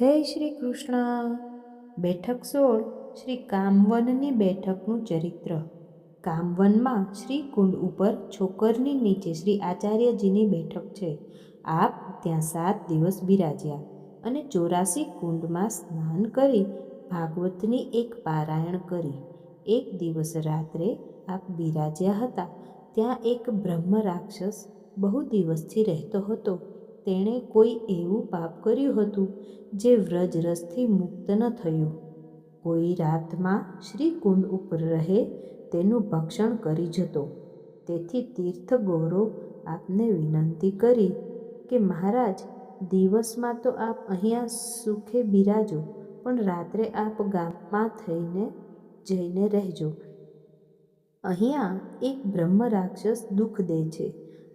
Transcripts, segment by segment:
જય શ્રી કૃષ્ણ. બેઠક સોળ, શ્રી કામવનની બેઠકનું ચરિત્ર. કામવનમાં શ્રી કુંડ ઉપર છોકરની નીચે શ્રી આચાર્યજીની બેઠક છે. આપ ત્યાં સાત દિવસ બિરાજ્યા અને ચોરાસી કુંડમાં સ્નાન કરી ભાગવતની એક પારાયણ કરી. એક દિવસ રાત્રે આપ બિરાજ્યા હતા. ત્યાં એક બ્રહ્મ રાક્ષસ બહુ દિવસથી રહેતો હતો. તેણે કોઈ એવું પાપ કર્યું હતું જે વ્રજરસથી મુક્ત ન થયું. કોઈ રાતમાં શ્રીકુંડ ઉપર રહે તેનું ભક્ષણ કરી જતો. તેથી તીર્થ ગૌરવ આપને વિનંતી કરી કે, મહારાજ, દિવસમાં તો આપ અહીંયા સુખે બિરાજો, પણ રાત્રે આપ ગામમાં થઈને જઈને રહેજો. અહીંયા એક બ્રહ્મ રાક્ષસ દુઃખ દે છે.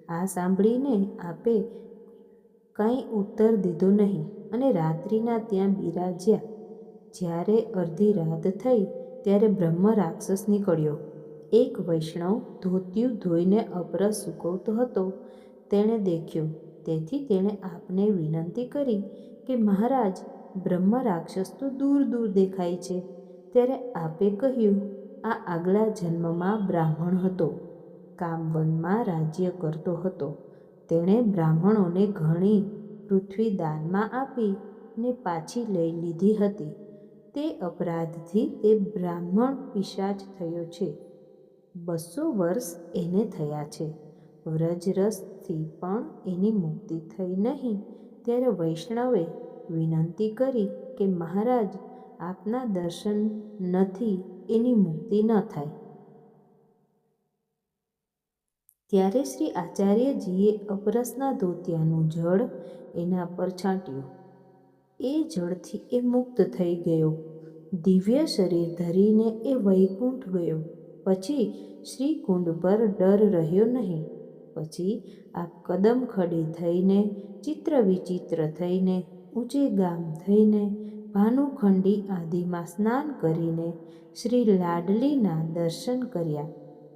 આ સાંભળીને આપે કંઈ ઉત્તર દીધો નહીં અને રાત્રિના ત્યાં બિરાજ્યા. જ્યારે અડધી રાત થઈ ત્યારે બ્રહ્મ રાક્ષસ નીકળ્યો. એક વૈષ્ણવ ધોતિયું ધોઈને અપરસ સૂકવતો હતો. તેણે દેખ્યો. તેથી તેણે આપને વિનંતી કરી કે, મહારાજ, બ્રહ્મ રાક્ષસ તો દૂર દૂર દેખાય છે. ત્યારે આપે કહ્યું, આ આગલા જન્મમાં બ્રાહ્મણ હતો. કામવનમાં રાજ્ય કરતો હતો. તેણે બ્રાહ્મણોને ઘણી પૃથ્વી દાનમાં આપી ને પાછી લઈ લીધી હતી. તે અપરાધથી તે બ્રાહ્મણ પિશાચ થયો છે. બસો વર્ષ એને થયા છે. વ્રજરસથી પણ એની મુક્તિ થઈ નહીં. ત્યારે વૈષ્ણવે વિનંતી કરી કે મહારાજ, આપના દર્શન નથી, એની મુક્તિ ન થાય. ત્યારે શ્રી આચાર્યજીએ અપરસના ધોતિયાનું જળ એના પર છાંટ્યું. એ જળથી એ મુક્ત થઈ ગયો. દિવ્ય શરીર ધરીને એ વૈકુંઠ ગયો. પછી શ્રી કુંડ પર ડર રહ્યો નહીં. પછી આ કદમ ખડી થઈને, ચિત્ર વિચિત્ર થઈને, ઊંચે ગામ થઈને, ભાનુખંડી આદિમાં સ્નાન કરીને શ્રી લાડલીના દર્શન કર્યા.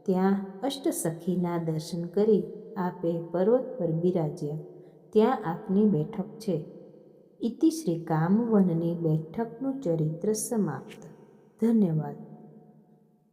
ત્યાં અષ્ટસખીના દર્શન કરી આપે પર્વત પર બિરાજ્યા. ત્યાં આપની બેઠક છે. ઇતિ શ્રી કામવનની બેઠકનું ચરિત્ર સમાપ્ત. ધન્યવાદ.